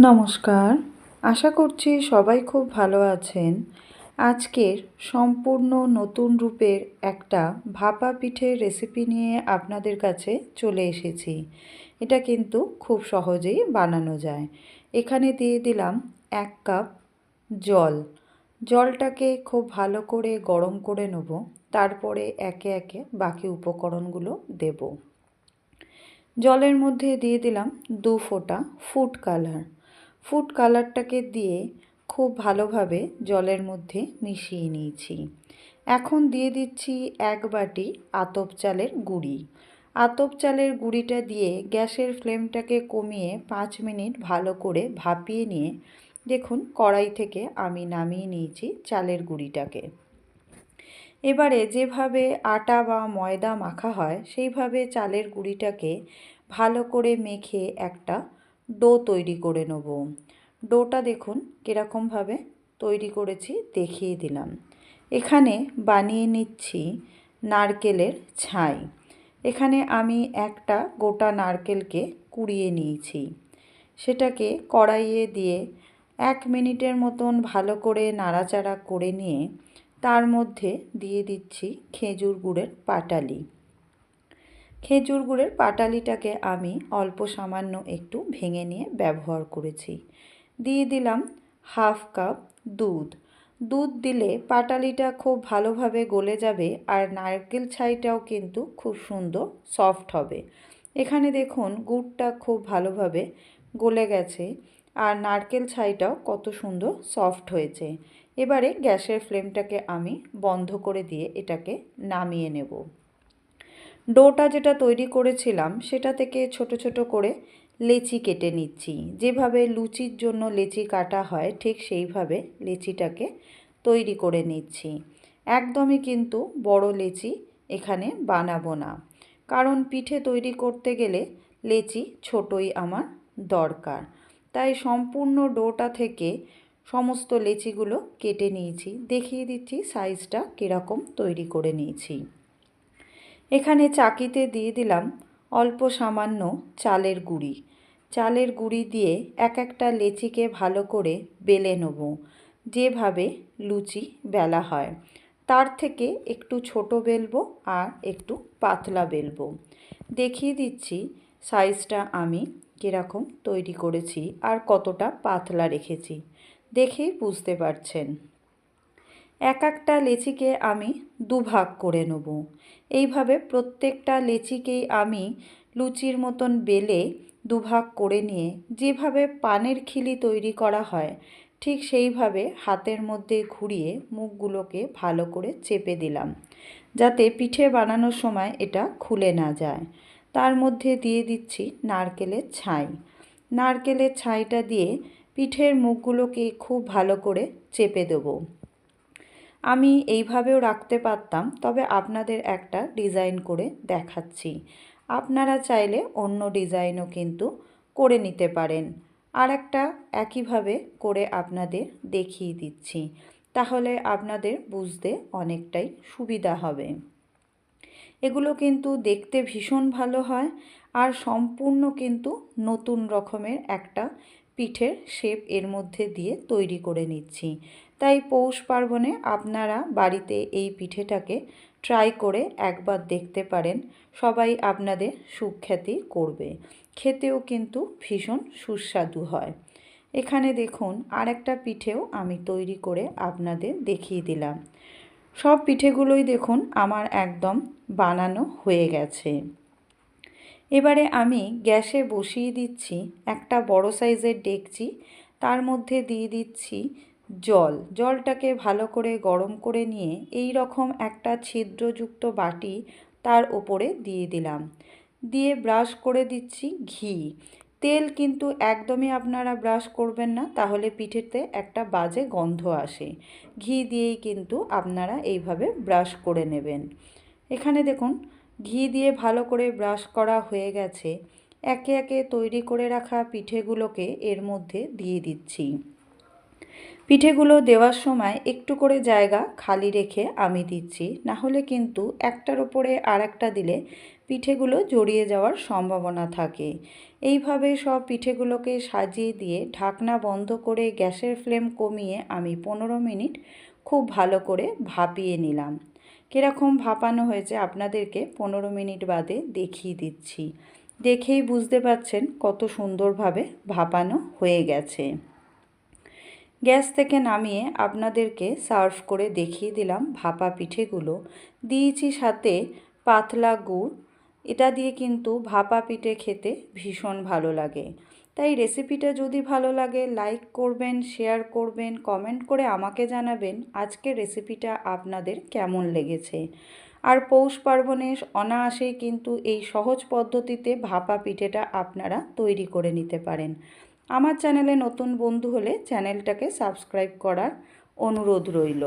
নমস্কার। আশা করছি সবাই খুব ভালো আছেন। আজকের সম্পূর্ণ নতুন রূপের একটা ভাপা পিঠের রেসিপি নিয়ে আপনাদের কাছে চলে এসেছি। এটা কিন্তু খুব সহজেই বানানো যায়। এখানে দিয়ে দিলাম এক কাপ জল। জলটাকে খুব ভালো করে গরম করে নেব। তারপরে একে একে বাকি উপকরণগুলো দেব। জলের মধ্যে দিয়ে দিলাম দু ফোঁটা ফুড কালার ফুড কালারটাকে দিয়ে খুব ভালোভাবে জলের মধ্যে মিশিয়ে নিয়েছি। এখন দিয়ে দিচ্ছি এক বাটি আতপ চালের গুঁড়ি। আতপ চালের গুঁড়িটা দিয়ে গ্যাসের ফ্লেমটাকে কমিয়ে পাঁচ মিনিট ভালো করে ভাপিয়ে নিয়ে দেখুন কড়াই থেকে আমি নামিয়ে নিয়েছি চালের গুঁড়িটাকে। এবারে যেভাবে আটা বা ময়দা মাখা হয়, সেইভাবে চালের গুঁড়িটাকে ভালো করে মেখে একটা ডো তৈরি করে নেব। ডোটা দেখুন কীরকমভাবে তৈরি করেছি, দেখিয়ে দিলাম। এখানে বানিয়ে নিচ্ছি নারকেলের ছাই। এখানে আমি একটা গোটা নারকেলকে কুড়িয়ে নিয়েছি। সেটাকে কড়াইয়ে দিয়ে এক মিনিটের মতন ভালো করে নাড়াচাড়া করে নিয়ে তার মধ্যে দিয়ে দিচ্ছি খেজুর গুড়ের পাটালি। খেজুর গুড়ের পাটালিটাকে আমি অল্প সামান্য একটু ভেঙে নিয়ে ব্যবহার করেছি। দিয়ে দিলাম হাফ কাপ দুধ। দুধ দিলে পাটালিটা খুব ভালোভাবে গলে যাবে আর নারকেল ছাইটাও কিন্তু খুব সুন্দর সফট হবে। এখানে দেখুন গুড়টা খুব ভালোভাবে গলে গেছে আর নারকেল ছাইটাও কত সুন্দর সফট হয়েছে। এবারে গ্যাসের ফ্লেমটাকে আমি বন্ধ করে দিয়ে এটাকে নামিয়ে নেব। ডোটা যেটা তৈরি করেছিলাম, সেটা থেকে ছোট ছোট করে লেচি কেটে নিচ্ছি। যেভাবে লুচির জন্য লেচি কাটা হয়, ঠিক সেইভাবে লেচিটাকে তৈরি করে নিচ্ছি। একদমই কিন্তু বড় লেচি এখানে বানাবো না। কারণ পিঠে তৈরি করতে গেলে লেচি ছোটই আমার দরকার। তাই সম্পূর্ণ ডোটা থেকে সমস্ত লেচিগুলো কেটে নিয়েছি। দেখিয়ে দিচ্ছি সাইজটা কীরকম তৈরি করে নিয়েছি। এখানে চাকিতে দিয়ে দিলাম অল্প সামান্য চালের গুঁড়ি। চালের গুঁড়ি দিয়ে এক একটা লেচিকে ভালো করে বেলে নেব, যেভাবে লুচি বেলা হয়। তার থেকে একটু ছোট বেলবো আর একটু পাতলা বেলবো। দেখিয়ে দিচ্ছি সাইজটা আমি কীরকম তৈরি করেছি আর কতটা পাতলা রেখেছি। দেখেই বুঝতে পারছেন। এক একটা লেচিকে আমি দুভাগ করে নেব। এইভাবে প্রত্যেকটা লেচিকেই আমি লুচির মতন বেলে দুভাগ করে নিয়ে যেভাবে পানের খিলি তৈরি করা হয়, ঠিক সেইভাবে হাতের মধ্যে ঘুরিয়ে মুখগুলোকে ভালো করে চেপে দিলাম, যাতে পিঠে বানানোর সময় এটা খুলে না যায়। তার মধ্যে দিয়ে দিচ্ছি নারকেলের ছাই। নারকেলের ছাইটা দিয়ে পিঠের মুখগুলোকে খুব ভালো করে চেপে দেবো। আমি এইভাবেও রাখতে পারতাম, তবে আপনাদের একটা ডিজাইন করে দেখাচ্ছি। আপনারা চাইলে অন্য ডিজাইনও কিন্তু করে নিতে পারেন। আর একটা একইভাবে করে আপনাদের দেখিয়ে দিচ্ছি, তাহলে আপনাদের বুঝতে অনেকটাই সুবিধা হবে। এগুলো কিন্তু দেখতে ভীষণ ভালো হয়, আর সম্পূর্ণ কিন্তু নতুন রকমের একটা পিঠের শেপ এর মধ্যে দিয়ে তৈরি করে নিচ্ছি। তাই পৌষ পার্বণে আপনারা বাড়িতে এই পিঠেটাকে ট্রাই করে একবার দেখতে পারেন। সবাই আপনাদের সুখ্যাতি করবে। খেতেও কিন্তু ভীষণ সুস্বাদু হয়। এখানে দেখুন, আরেকটা পিঠেও আমি তৈরি করে আপনাদের দেখিয়ে দিলাম। সব পিঠেগুলোই দেখুন, আমার একদম বানানো হয়ে গেছে। এবারে আমি গ্যাসে বসিয়ে দিচ্ছি, একটা বড় সাইজের ডেকচি, তার মধ্যে দিয়ে দিচ্ছি জল। জলটাকে ভালো করে গরম করে নিয়ে এই রকম একটা ছিদ্রযুক্ত বাটি তার ওপরে দিয়ে দিলাম। দিয়ে ব্রাশ করে দিচ্ছি ঘি। তেল কিন্তু একদমই আপনারা ব্রাশ করবেন না, তাহলে পিঠেতে একটা বাজে গন্ধ আসে। ঘি দিয়েই কিন্তু আপনারা এইভাবে ব্রাশ করে নেবেন। এখানে দেখুন, ঘি দিয়ে ভালো করে ব্রাশ করা হয়ে গেছে। একে একে তৈরি করে রাখা পিঠেগুলোকে এর মধ্যে দিয়ে দিচ্ছি। পিঠেগুলো দেওয়ার সময় একটু করে জায়গা খালি রেখে আমি দিচ্ছি, না হলে কিন্তু একটার ওপরে আর একটা দিলে পিঠেগুলো জড়িয়ে যাওয়ার সম্ভাবনা থাকে। এইভাবে সব পিঠেগুলোকে সাজিয়ে দিয়ে ঢাকনা বন্ধ করে গ্যাসের ফ্লেম কমিয়ে আমি পনেরো মিনিট খুব ভালো করে ভাপিয়ে নিলাম। কীরকম ভাপানো হয়েছে আপনাদেরকে পনেরো মিনিট বাদে দেখিয়ে দিচ্ছি। দেখেই বুঝতে পাচ্ছেন কত সুন্দরভাবে ভাপানো হয়ে গেছে। গ্যাস থেকে নামিয়ে আপনাদেরকে সার্ভ করে দেখিয়ে দিলাম ভাপা পিঠেগুলো। দিয়েছি সাথে পাতলা গুড়। এটা দিয়ে কিন্তু ভাপা পিঠে খেতে ভীষণ ভালো লাগে। তাই রেসিপিটা যদি ভালো লাগে, লাইক করবেন, শেয়ার করবেন, কমেন্ট করে আমাকে জানাবেন আজকের রেসিপিটা আপনাদের কেমন লেগেছে। আর পৌষ পার্বণে অনায়াসেই কিন্তু এই সহজ পদ্ধতিতে ভাপা পিঠেটা আপনারা তৈরি করে নিতে পারেন। আমার চ্যানেলে নতুন বন্ধু হলে চ্যানেলটাকে সাবস্ক্রাইব করার অনুরোধ রইল।